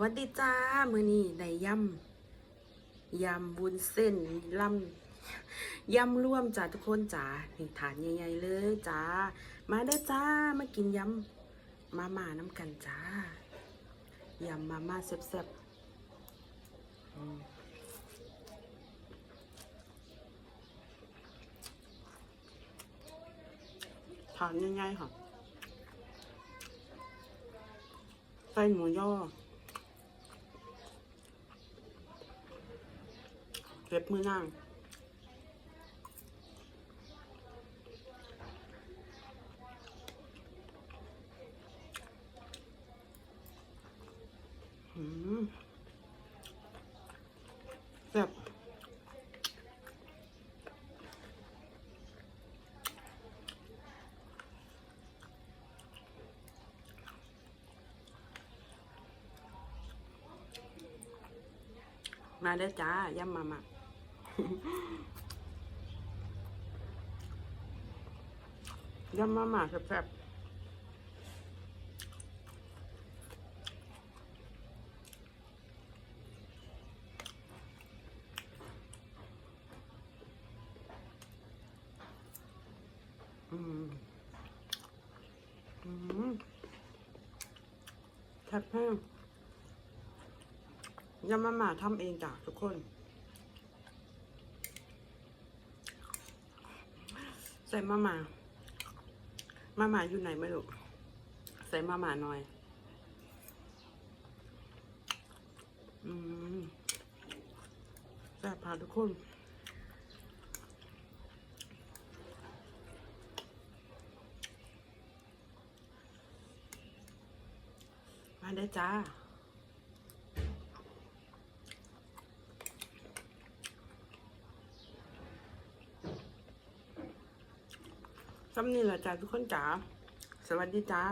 วัสดีจ้ามือนี้ได้ยำยำวุ้นเส้นลำยำร่วมจ้าทุกคนจ้านี่ฐานใหญ่ๆเลยจ้ามาเด้จ้ามากินยำมาม่าน้ำกันจ้ายำมาม่าแซ่บๆอืมฐานใหญ่ๆค่ะใส่หมูย่อ เก็บมือนั่งหืมแบบมาเด้อจ้าย่ำมามา ยำมาม่าแซ่บอืมอืมแซ่บแห้งยำมาม่าทำเองจ้ะทุกคน ส่มามามาหมาอยู่ไหนไม่รู้ใส่มาหมาหน่อย อืมแซ่บพาทุกคนมาได้จ้า ซ้ำนี่แหละจ้าทุกคนจ๋าสวัสดีจ้า